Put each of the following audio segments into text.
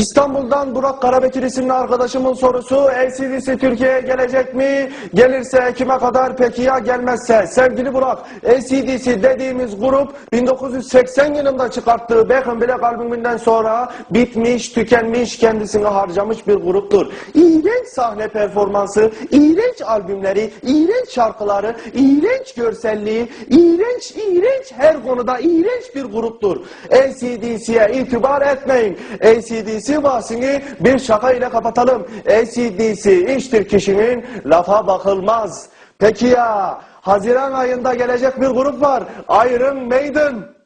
İstanbul'dan Burak Karabekir isimli arkadaşımın sorusu LCD'si Türkiye'ye gelecek mi? Gelirse kime kadar peki ya gelmezse? Sevgili Burak LCD'si dediğimiz grup 1980 yılında çıkarttığı Back in Black albümünden sonra bitmiş, tükenmiş, kendisini harcamış bir gruptur. İğrenç sahne performansı, iğrenç albümleri, iğrenç şarkıları, iğrenç görselliği, iğrenç, iğrenç her konuda iğrenç bir gruptur. LCD'siye itibar etmeyin. LCD'si bahsini bir şaka ile kapatalım. LCD'si iştir kişinin lafa bakılmaz. Peki ya Haziran ayında gelecek bir grup var. Iron Maiden.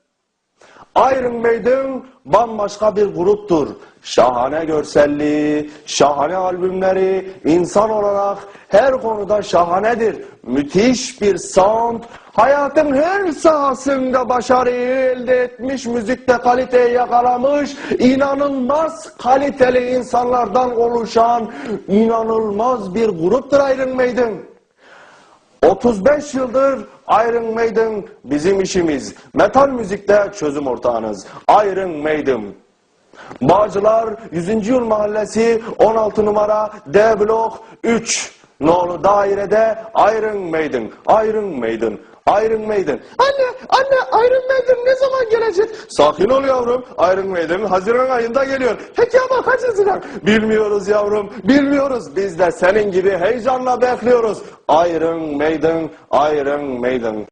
Iron Maiden bambaşka bir gruptur. Şahane görselliği, şahane albümleri, insan olarak her konuda şahanedir. Müthiş bir sound, hayatın her sahasında başarıyı elde etmiş, müzikte kaliteyi yakalamış, inanılmaz kaliteli insanlardan oluşan inanılmaz bir gruptur Iron Maiden. 35 yıldır Iron Maiden bizim işimiz. Metal müzikte çözüm ortağınız. Iron Maiden. Bağcılar 100. Yıl Mahallesi 16 numara D blok 3 nolu dairede Iron Maiden. Iron Maiden. Iron Maiden. Anne, anne Iron Maiden ne zaman gelecek? Sakin ol yavrum. Iron Maiden Haziran ayında geliyor. Peki ama kaç Haziran? Bilmiyoruz yavrum. Bilmiyoruz. Biz de senin gibi heyecanla bekliyoruz. Iron Maiden, Iron Maiden.